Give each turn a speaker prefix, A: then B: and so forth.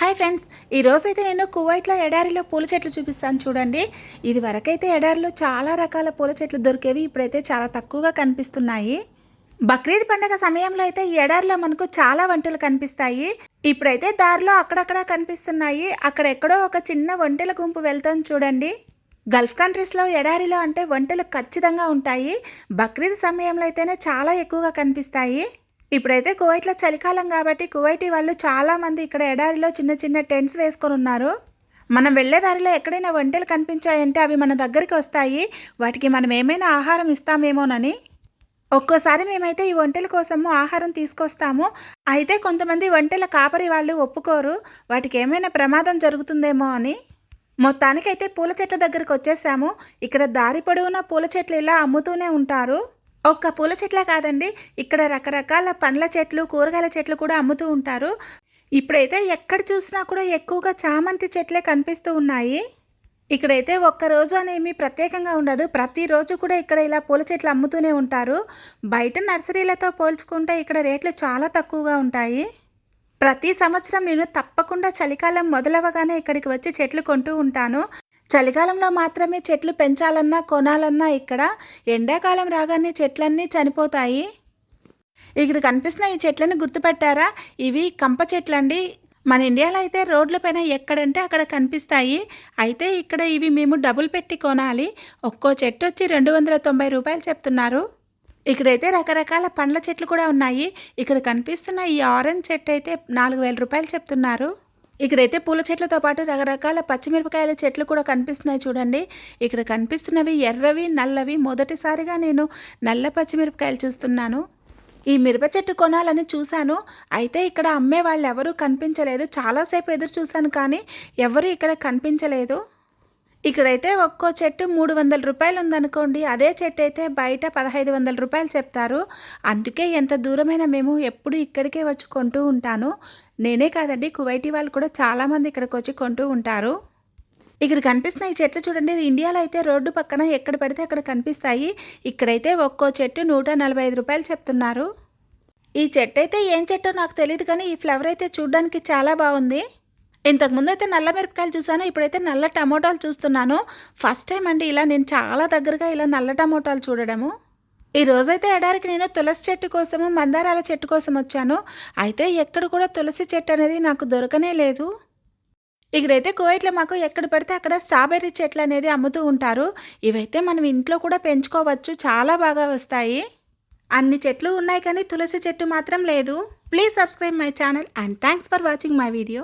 A: Hi friends ఈరోజు అయితే నేను కువైట్లో ఎడారిలో పూల చెట్లు చూపిస్తాను చూడండి. ఇది వరకైతే ఎడారిలో చాలా రకాల పూల చెట్లు దొరికేవి ఇప్పుడైతే చాలా తక్కువగా కనిపిస్తున్నాయి. బక్రీద్ పండగ సమయంలో అయితే ఈ ఎడారిలో మనకు చాలా వంటలు కనిపిస్తాయి. ఇప్పుడైతే దారిలో అక్కడక్కడ కనిపిస్తున్నాయి. అక్కడ ఎక్కడో ఒక చిన్న వంటల గుంపు వెళ్తాం చూడండి. గల్ఫ్ కంట్రీస్లో ఎడారిలో అంటే వంటలు ఖచ్చితంగా ఉంటాయి. బక్రీద్ సమయంలో అయితేనే చాలా ఎక్కువగా కనిపిస్తాయి. ఇప్పుడైతే కువైట్లో చలికాలం కాబట్టి కువైటీ వాళ్ళు చాలామంది ఇక్కడ ఎడారిలో చిన్న చిన్న టెంట్స్ వేసుకొని ఉన్నారు. మనం వెళ్ళే దారిలో ఎక్కడైనా వంటలు కనిపించాయంటే అవి మన దగ్గరికి వస్తాయి. వాటికి మనం ఏమైనా ఆహారం ఇస్తామేమోనని. ఒక్కోసారి మేమైతే ఈ వంటల కోసము ఆహారం తీసుకొస్తాము. అయితే కొంతమంది వంటల కాపరి వాళ్ళు ఒప్పుకోరు. వాటికి ఏమైనా ప్రమాదం జరుగుతుందేమో అని. మొత్తానికైతే పూల చెట్ల దగ్గరికి వచ్చేసాము. ఇక్కడ దారి పొడవునా పూల చెట్లు ఇలా అమ్ముతూనే ఉంటారు. ఒక్క పూల చెట్లే కాదండి. ఇక్కడ రకరకాల పండ్ల చెట్లు కూరగాయల చెట్లు కూడా అమ్ముతూ ఉంటారు. ఇప్పుడైతే ఎక్కడ చూసినా కూడా ఎక్కువగా చామంతి చెట్లే కనిపిస్తూ ఉన్నాయి. ఇక్కడైతే ఒక్క రోజు అనేమి ప్రత్యేకంగా ఉండదు. ప్రతిరోజు కూడా ఇక్కడ ఇలా పూల చెట్లు అమ్ముతూనే ఉంటారు. బయట నర్సరీలతో పోల్చుకుంటే ఇక్కడ రేట్లు చాలా తక్కువగా ఉంటాయి. ప్రతి సంవత్సరం నేను తప్పకుండా చలికాలం మొదలవగానే ఇక్కడికి వచ్చి చెట్లు కొంటూ ఉంటాను. చలికాలంలో మాత్రమే చెట్లు పెంచాలన్నా కొనాలన్నా ఇక్కడ ఎండాకాలం రాగానే చెట్లన్నీ చనిపోతాయి. ఇక్కడ కనిపిస్తున్న ఈ చెట్లను గుర్తుపెట్టారా? ఇవి కంప చెట్లండి. మన ఇండియాలో అయితే రోడ్లపైన ఎక్కడంటే అక్కడ కనిపిస్తాయి. అయితే ఇక్కడ ఇవి మేము డబుల్ పెట్టి కొనాలి. ఒక్కో చెట్టు వచ్చి రెండు వందల తొంభై రూపాయలు చెప్తున్నారు. ఇక్కడైతే రకరకాల పండ్ల చెట్లు కూడా ఉన్నాయి. ఇక్కడ కనిపిస్తున్న ఈ ఆరెంజ్ చెట్టు అయితే నాలుగు వేల రూపాయలు చెప్తున్నారు. ఇక్కడైతే పూల చెట్లతో పాటు రకరకాల పచ్చిమిరపకాయల చెట్లు కూడా కనిపిస్తున్నాయి చూడండి. ఇక్కడ కనిపిస్తున్నవి ఎర్రవి నల్లవి. మొదటిసారిగా నేను నల్ల పచ్చిమిరపకాయలు చూస్తున్నాను. ఈ మిరప చెట్టు కొనాలని చూశాను. అయితే ఇక్కడ అమ్మే వాళ్ళు ఎవరూ కనిపించలేదు చాలాసేపు ఎదురు చూశాను కానీ ఎవరు ఇక్కడ కనిపించలేదు. ఇక్కడైతే ఒక్కో చెట్టు మూడు వందల రూపాయలు ఉందనుకోండి అదే చెట్టు అయితే బయట పదహైదు వందల రూపాయలు చెప్తారు. అందుకే ఎంత దూరమైన మేము ఎప్పుడు ఇక్కడికే వచ్చి కొంటూ ఉంటాను. నేనే కాదండి కువైటీ వాళ్ళు కూడా చాలామంది ఇక్కడికి వచ్చి కొంటూ ఉంటారు. ఇక్కడ కనిపిస్తున్న ఈ చెట్లు చూడండి ఇండియాలో అయితే రోడ్డు పక్కన ఎక్కడ పడితే అక్కడ కనిపిస్తాయి. ఇక్కడైతే ఒక్కో చెట్టు నూట నలభై ఐదు రూపాయలు చెప్తున్నారు. ఈ చెట్టు అయితే ఏం చెట్టో నాకు తెలియదు కానీ ఈ ఫ్లవర్ అయితే చూడడానికి చాలా బాగుంది. ఇంతకుముందు అయితే నల్ల మిరపకాయలు చూసాను ఇప్పుడైతే నల్ల టమోటాలు చూస్తున్నాను. ఫస్ట్ టైం అండి ఇలా నేను చాలా దగ్గరగా ఇలా నల్ల టమోటాలు చూడడము. ఈ రోజైతే ఎడారికి నేను తులసి చెట్టు కోసము మందారాల చెట్టు కోసం వచ్చాను. అయితే ఎక్కడ కూడా తులసి చెట్టు అనేది నాకు దొరకనే లేదు. ఇక్కడైతే కోయిట్లో మాకు ఎక్కడ పడితే అక్కడ స్ట్రాబెర్రీ చెట్లు అనేది అమ్ముతూ ఉంటారు. ఇవైతే మనం ఇంట్లో కూడా పెంచుకోవచ్చు చాలా బాగా వస్తాయి. అన్ని చెట్లు ఉన్నాయి కానీ తులసి చెట్టు మాత్రం లేదు. Please subscribe my channel and thanks for watching my video.